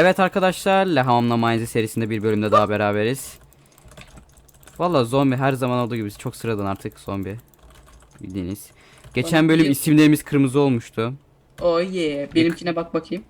Evet arkadaşlar, Lehamamla Mines'i serisinde bir bölümde daha beraberiz. Valla zombi her zaman olduğu gibi çok sıradan artık zombi. Bildiğiniz. Geçen bölüm isimlerimiz kırmızı olmuştu. Oh yeah. Benimkine bak bakayım.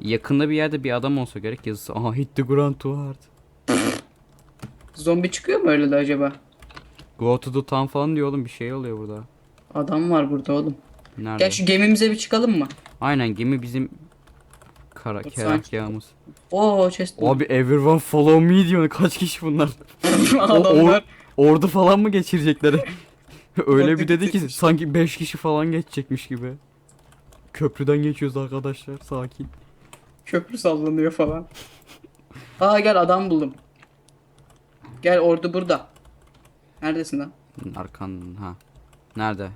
Yakında bir yerde bir adam olsa gerek yazısı. Aha hit the ground too hard. Zombi çıkıyor mu öyle de acaba? Go to the town falan diyor oğlum bir şey oluyor burada. Adam var burada oğlum. Nerede? Gel şu gemimize bir çıkalım mı? Aynen gemi bizim kara Dur, kerahkâhımız. Oo chest. Abi everyone follow me diyor. Kaç kişi bunlar? Adamlar. or- ordu falan mı geçirecekler? Öyle Ordu bir dedi ki sanki 5 kişi falan geçecekmiş gibi. Köprüden geçiyoruz arkadaşlar sakin. Köprü sallanıyor falan. Aa gel adam buldum. Gel ordu burada. Neredesin lan? Arkan ha. Nerede?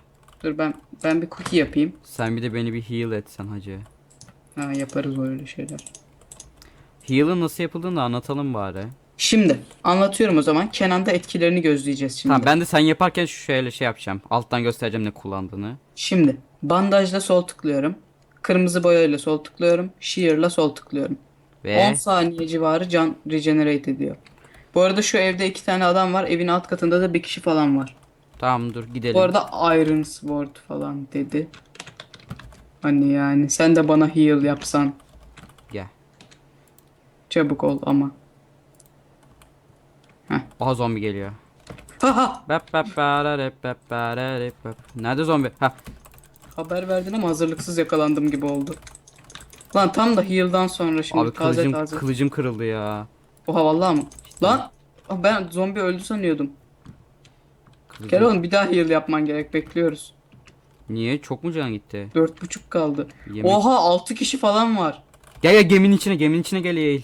Dur ben ben bir cookie yapayım. Sen bir de beni bir heal etsen hacı. Ha yaparız öyle şeyler. Heal'ın nasıl yapıldığını da anlatalım bari. Şimdi anlatıyorum o zaman. Kenan'da etkilerini gözleyeceğiz şimdi. Tamam ben de sen yaparken şu şöyle şey yapacağım. Alttan göstereceğim ne kullandığını. Şimdi bandajla sol tıklıyorum. Kırmızı boyayla sol tıklıyorum. Shear'la sol tıklıyorum. 10 Ve saniye civarı can regenerate ediyor. Bu arada şu evde iki tane adam var. Evin alt katında da bir kişi falan var. tamam dur gidelim. Bu arada Iron Sword falan dedi. Hani yani sen de bana heal yapsan Gel. çabuk ol ama. Aha zombi geliyor. Haha Bap bap bararep bap bararep bap. Nerede zombi? Ha. haber verdin ama hazırlıksız yakalandım gibi oldu. Lan tam da heal'dan sonra şimdi Abi taze kılıcım taze. kılıcım kırıldı ya. Oha vallahi mı? Lan ah, ben zombi öldü sanıyordum. Kılıcım- Gel oğlum bir daha heal yapman gerek bekliyoruz. Niye? Çok mu can gitti? Dört buçuk kaldı. Yemek- Oha altı kişi falan var. Gel gel geminin içine geminin içine gel Eğil.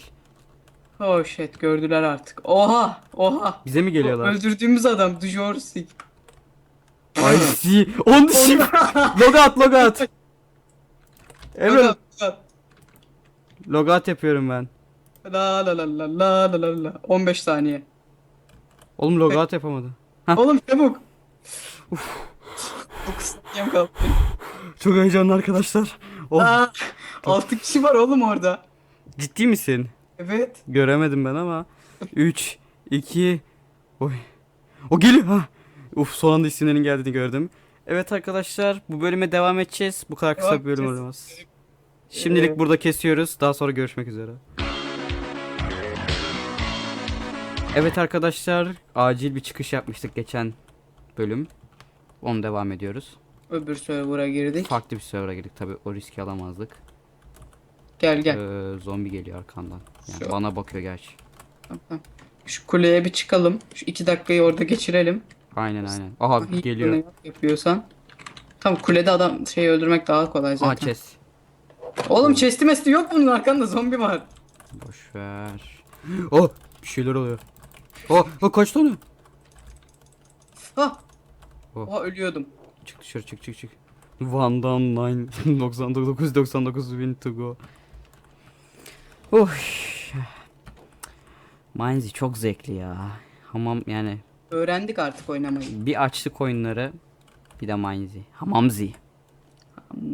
Oh shit gördüler artık. Oha oha. Bize mi geliyorlar? Öldürdüğümüz adam Dujorsik. I see. On the ship. log out log out. Evet. Log out yapıyorum ben. La la la la la la la la. 15 saniye. Oğlum log out yapamadı. Hah. Oğlum çabuk. 9 saniyem kaldı. Çok heyecanlı arkadaşlar. Oh, Aa, 6 kişi var oğlum orada. ciddi misin? Evet. Göremedim ben ama. 3 2 Oy. O geliyor ha. Uf son anda isimlerin geldiğini gördüm. Evet arkadaşlar bu bölüme devam edeceğiz. Bu kadar kısa bir bölüm edeceğiz. olmaz. Şimdilik Ee, burada kesiyoruz. Daha sonra görüşmek üzere. Evet arkadaşlar acil bir çıkış yapmıştık geçen bölüm. Onu devam ediyoruz. Öbür server'a girdik. Farklı bir server'a girdik tabi o riski alamazdık. Gel gel. Ee, zombi geliyor arkandan. Yani Şu- bana bakıyor gerçi. Tamam. Şu kuleye bir çıkalım. Şu 2 dakikayı orada geçirelim. Aynen aynen. Aha İyi geliyor. yap- yapıyorsan. Tam kulede adam şeyi öldürmek daha kolay Aha zaten. chest. Oğlum chest'i mesti yok bunun arkanda zombi var. Boş ver. Oh bir şeyler oluyor. Oh, oh kaç tane? Ha. Oh. Oha ölüyordum. Çık dışarı çık çık çık. Van Damme 9 99 99 win to go. Oh. Mindsy çok zevkli ya. Hamam yani Öğrendik artık oynamayı. bir açtık oyunları. Bir de Mindsy. Hamamzi.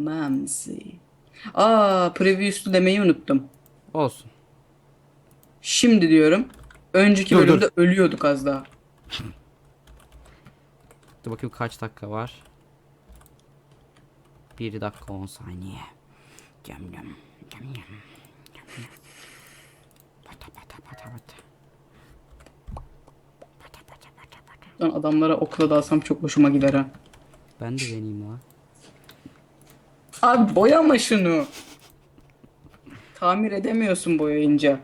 Mamsi. Aa previous'lu demeyi unuttum. Olsun. Şimdi diyorum. Önceki Dur, bölümde ölüyorduk az daha. Dur bakayım kaç dakika var. 1 dakika 10 saniye. Gem gem. Gem gem. Gem gem. Pata pata pata pata. Pata pata pata pata. Lan adamlara okla dalsam çok hoşuma gider ha. Ben de deneyeyim la. Abi boyama şunu. Tamir edemiyorsun boyayınca.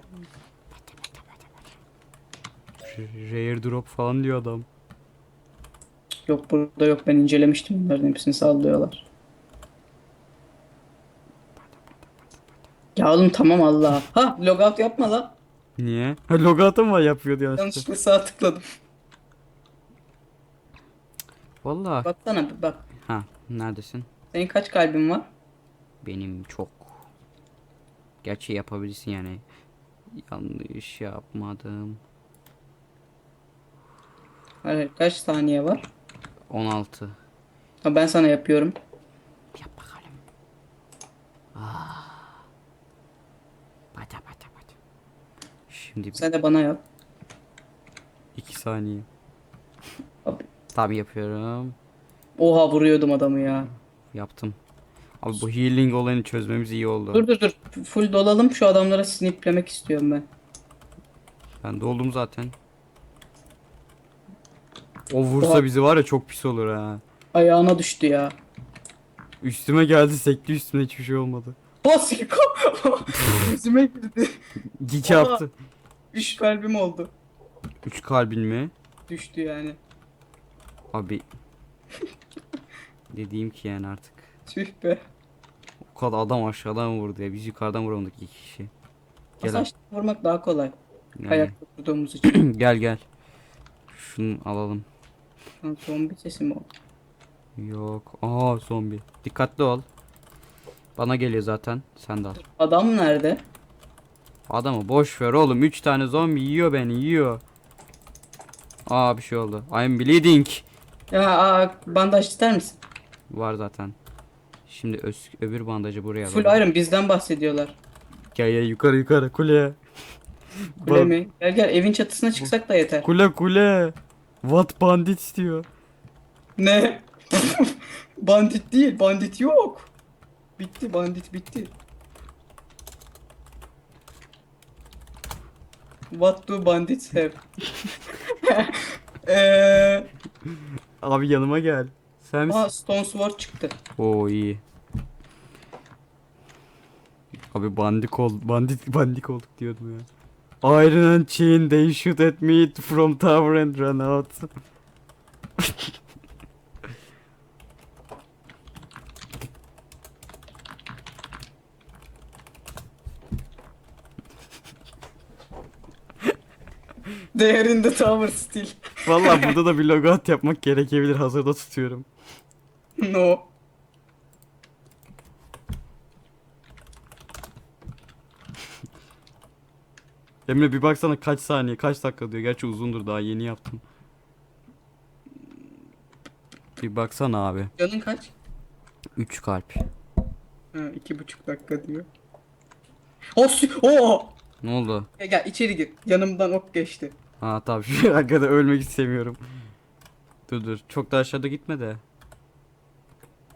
Rare drop falan diyor adam. Yok burada yok ben incelemiştim bunların hepsini sallıyorlar. Ya oğlum tamam Allah. Ha logout yapma la. Niye? Ha logout'u mı yapıyor diyor. Yanlışlıkla sağ tıkladım. Valla. Baksana bir bak. Ha neredesin? Senin kaç kalbin var? Benim çok. Gerçi yapabilirsin yani. Yanlış yapmadım. Hayır, kaç saniye var? 16. Ha, ben sana yapıyorum. Yap bakalım. Ah. Şimdi Sen de bana yap. 2 saniye. Hop. Tamam yapıyorum. Oha vuruyordum adamı ya. Yaptım. Abi bu healing olayını çözmemiz iyi oldu. Dur dur dur. Full dolalım şu adamlara sniplemek istiyorum ben. Ben doldum zaten. O vursa Oha. bizi var ya çok pis olur ha. Ayağına düştü ya. Üstüme geldi sekti üstüme hiçbir şey olmadı. Basiko. Yüzüme girdi. Oha. yaptı. Üç kalbim oldu. 3 kalbin mi? Düştü yani. Abi. Dediğim ki yani artık. Tüh be. O kadar adam aşağıdan vurdu ya. Biz yukarıdan vuramadık iki kişi. Gel, Aslında vurmak daha kolay. Yani. Ayakta durduğumuz için. gel gel. Şunu alalım. Lan zombi sesi mi o? Yok. Aa zombi. Dikkatli ol. Bana geliyor zaten. Sen de al. Adam nerede? Adamı boş ver oğlum. 3 tane zombi yiyor beni yiyor. Aa bir şey oldu. I'm bleeding. Ya aa, bandaj ister misin? Var zaten. Şimdi öz, öbür bandajı buraya Full alalım. Iron bizden bahsediyorlar. Gel gel yukarı yukarı kuleye. Kule Bak, mi? Gel gel evin çatısına çıksak da yeter. Kule kule. What bandit diyor. Ne? bandit değil, bandit yok. Bitti, bandit bitti. What do bandits have? Eee, Abi yanıma gel. Sen misin? aa, Stone Sword çıktı. Oo iyi. Abi bandik ol bandit bandik olduk diyordum ya. Iron and chain they shoot at me from tower and run out. The tower still. Vallahi burada da bir logout yapmak gerekebilir hazırda tutuyorum. no. Emre bir baksana kaç saniye kaç dakika diyor. Gerçi uzundur daha yeni yaptım. Bir baksana abi. Canın kaç? 3 kalp. Ha, iki buçuk dakika diyor. Sü- Oo! Ne oldu? Gel, gel içeri gir. Yanımdan ok geçti. Ha tabii şu arkada ölmek istemiyorum. Dur dur çok da aşağıda gitme de.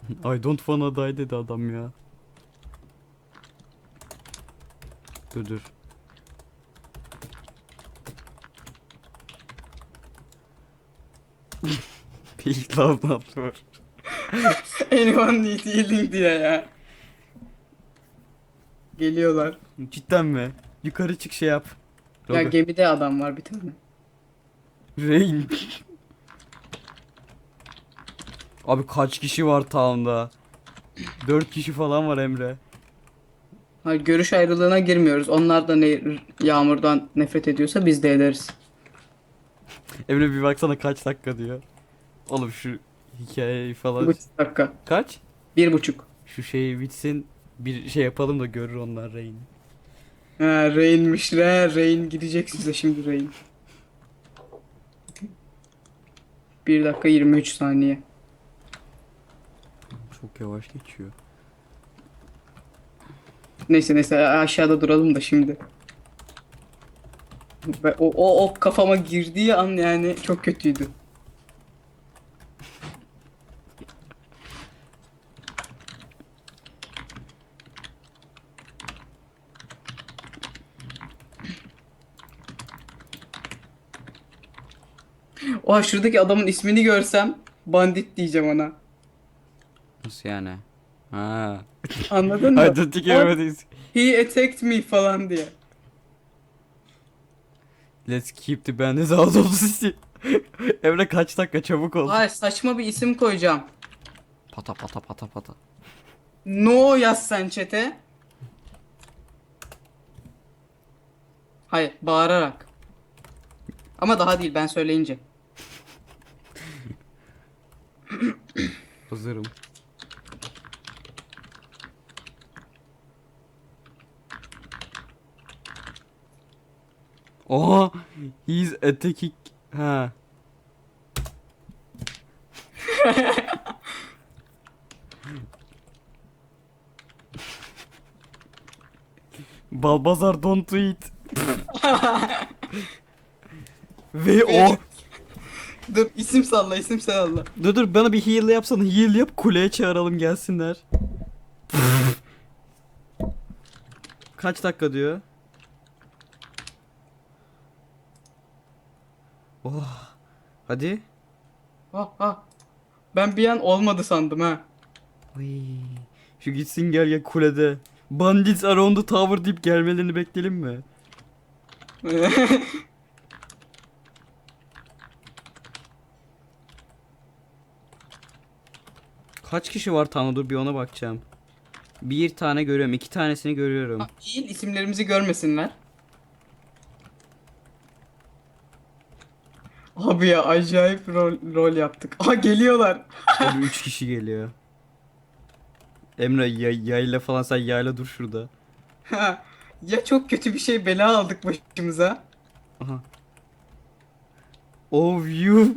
I don't wanna die dedi adam ya. Dur dur. İlk lavdan atlıyor. Anyone need healing diye ya. Geliyorlar. Cidden mi? Yukarı çık şey yap. Ya Logo. gemide adam var bir tane. Rain. Abi kaç kişi var town'da? 4 kişi falan var Emre. Hayır, görüş ayrılığına girmiyoruz. Onlar da ne yağmurdan nefret ediyorsa biz de ederiz. Emre bir baksana kaç dakika diyor. Oğlum şu hikayeyi Bir falan. buçuk dakika. Kaç? Bir buçuk. Şu şey bitsin bir şey yapalım da görür onlar Rain'i. Ha, Rain'miş re. Rain gidecek size şimdi Rain. 1 dakika 23 saniye. Çok yavaş geçiyor. Neyse neyse aşağıda duralım da şimdi. Ve o, o ok kafama girdiği an yani çok kötüydü. Oha şuradaki adamın ismini görsem bandit diyeceğim ona. Nasıl yani? Ha. Anladın mı? Tek yemedeyiz. He attacked me falan diye. Let's keep the bandits out of the city. Emre kaç dakika çabuk ol. Ay saçma bir isim koyacağım. Pata pata pata pata. No yaz sen çete. Hayır bağırarak. Ama daha değil ben söyleyince. Hazırım. Oha! He's attacking. Ha. Balbazar don't do it. Ve o Dur isim salla isim salla. Dur dur bana bir heal yapsana. Heal yap kuleye çağıralım gelsinler. Kaç dakika diyor? Oh. Hadi. Ha ha. Ben bir an olmadı sandım ha. Uy. Şu gitsin gel gel kulede. Bandits around the tower deyip gelmelerini bekleyelim mi? Kaç kişi var Tanrı dur bir ona bakacağım. Bir tane görüyorum, iki tanesini görüyorum. Ha, isimlerimizi görmesinler. Abi ya acayip rol, rol yaptık. Aha geliyorlar. Abi üç kişi geliyor. Emre yay, yayla falan sen yayla dur şurada. ya çok kötü bir şey bela aldık başımıza. Aha. Oh you.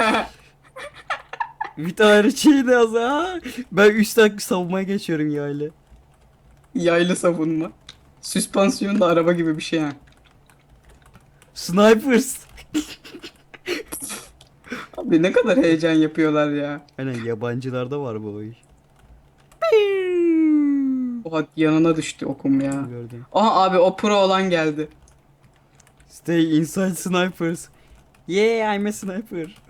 bir tane şey ha. Ben 3 dakika savunmaya geçiyorum yayla. Yaylı savunma. Süspansiyon da araba gibi bir şey ha. Snipers. Abi ne kadar heyecan yapıyorlar ya. Aynen yabancılarda var bu iş. Oha yanına düştü okum ya. Gördüm. Aha abi o pro olan geldi. Stay inside snipers. Yeah, I'm a sniper.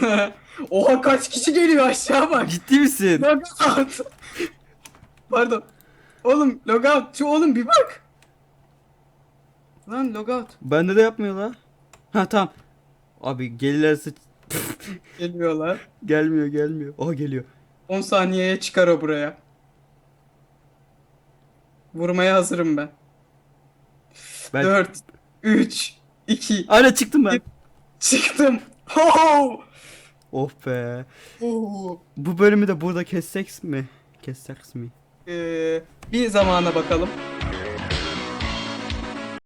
Oha kaç kişi geliyor aşağı bak. Ciddi misin? Logout. Pardon. Oğlum logout. Şu oğlum bir bak. Lan logout. Bende de yapmıyor la. Ha tamam. Abi gelirlerse Geliyorlar. gelmiyor gelmiyor. Oha geliyor. 10 saniyeye çıkar o buraya. Vurmaya hazırım ben. Ben 4 3 2 Aynen çıktım ben. çıktım. Ho! Oh be. Oo. Bu bölümü de burada kessek mi? Kessek mi? Ee, bir zamana bakalım.